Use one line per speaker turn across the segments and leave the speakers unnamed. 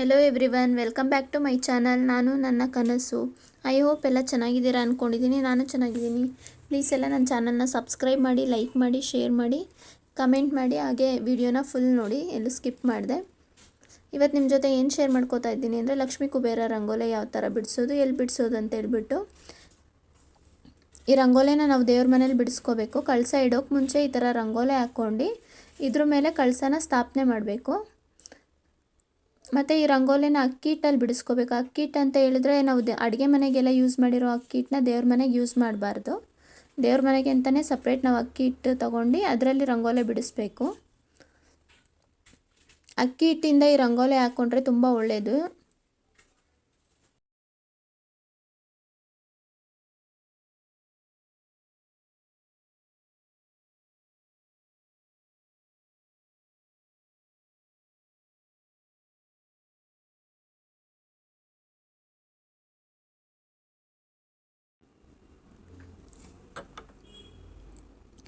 Hello everyone welcome back to my channel ನಾನು ನನ್ನ ಕನಸು. ಐ ಹೋಪ್ ಎಲ್ಲ ಚೆನ್ನಾಗಿದ್ದೀರಾ ಅಂದ್ಕೊಂಡಿದ್ದೀನಿ ನಾನು ಚೆನ್ನಾಗಿದ್ದೀನಿ. ಪ್ಲೀಸ್ ಎಲ್ಲ ನನ್ನ ಚಾನಲ್ನ ಸಬ್ಸ್ಕ್ರೈಬ್ ಮಾಡಿ ಲೈಕ್ ಮಾಡಿ ಶೇರ್ ಮಾಡಿ ಕಮೆಂಟ್ ಮಾಡಿ, ಹಾಗೆ ವಿಡಿಯೋನ ಫುಲ್ ನೋಡಿ, ಎಲ್ಲೂ ಸ್ಕಿಪ್ ಮಾಡಿದೆ. ಇವತ್ತು ನಿಮ್ಮ ಜೊತೆ ಏನು ಶೇರ್ ಮಾಡ್ಕೋತಾ ಇದ್ದೀನಿ ಅಂದರೆ ಲಕ್ಷ್ಮಿ ಕುಬೇರ ರಂಗೋಲೆ ಯಾವ ಥರ ಬಿಡಿಸೋದು ಎಲ್ಲಿ ಬಿಡಿಸೋದು ಅಂತ ಹೇಳ್ಬಿಟ್ಟು. ಈ ರಂಗೋಲೆನ ನಾವು ದೇವ್ರ ಮನೇಲಿ ಬಿಡಿಸ್ಕೋಬೇಕು. ಕಳಸ ಇಡೋಕೆ ಮುಂಚೆ ಈ ಥರ ರಂಗೋಲೆ ಹಾಕ್ಕೊಂಡು ಇದ್ರ ಮೇಲೆ ಕಳಸನ ಸ್ಥಾಪನೆ ಮಾಡಬೇಕು. ಮತ್ತು ಈ ರಂಗೋಲಿನ ಅಕ್ಕಿ ಹಿಟ್ಟಲ್ಲಿ ಬಿಡಿಸ್ಕೋಬೇಕು. ಅಕ್ಕಿ ಹಿಟ್ಟು ಅಂತ ಹೇಳಿದ್ರೆ ನಾವು ದೆ ಅಡುಗೆ ಮನೆಗೆಲ್ಲ ಯೂಸ್ ಮಾಡಿರೋ ಅಕ್ಕಿ ಹಿಟ್ಟನ್ನ ದೇವ್ರ ಮನೆಗೆ ಯೂಸ್ ಮಾಡಬಾರ್ದು. ದೇವ್ರ ಮನೆಗೆ ಅಂತಲೇ ಸಪ್ರೇಟ್ ನಾವು ಅಕ್ಕಿ ಹಿಟ್ಟು ತೊಗೊಂಡು ಅದರಲ್ಲಿ ರಂಗೋಲೆ ಬಿಡಿಸ್ಬೇಕು. ಅಕ್ಕಿ ಹಿಟ್ಟಿಂದ ಈ ರಂಗೋಲಿ ಹಾಕ್ಕೊಂಡ್ರೆ ತುಂಬ ಒಳ್ಳೆಯದು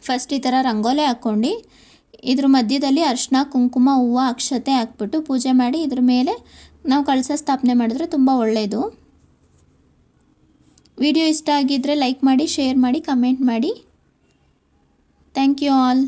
ಫಸ್ಟ್ ಈ ಥರ ರಂಗೋಲೆ ಹಾಕ್ಕೊಂಡು ಇದ್ರ ಮಧ್ಯದಲ್ಲಿ ಅರ್ಶಿನ ಕುಂಕುಮ, ಹೂವು, ಅಕ್ಷತೆ ಹಾಕ್ಬಿಟ್ಟು ಪೂಜೆ ಮಾಡಿ ಇದ್ರ ಮೇಲೆ ನಾವು ಕಳಸ ಸ್ಥಾಪನೆ ಮಾಡಿದ್ರೆ ತುಂಬ ಒಳ್ಳೆಯದು ವಿಡಿಯೋ ಇಷ್ಟ ಆಗಿದ್ದರೆ ಲೈಕ್ ಮಾಡಿ ಶೇರ್ ಮಾಡಿ ಕಮೆಂಟ್ ಮಾಡಿ. Thank you all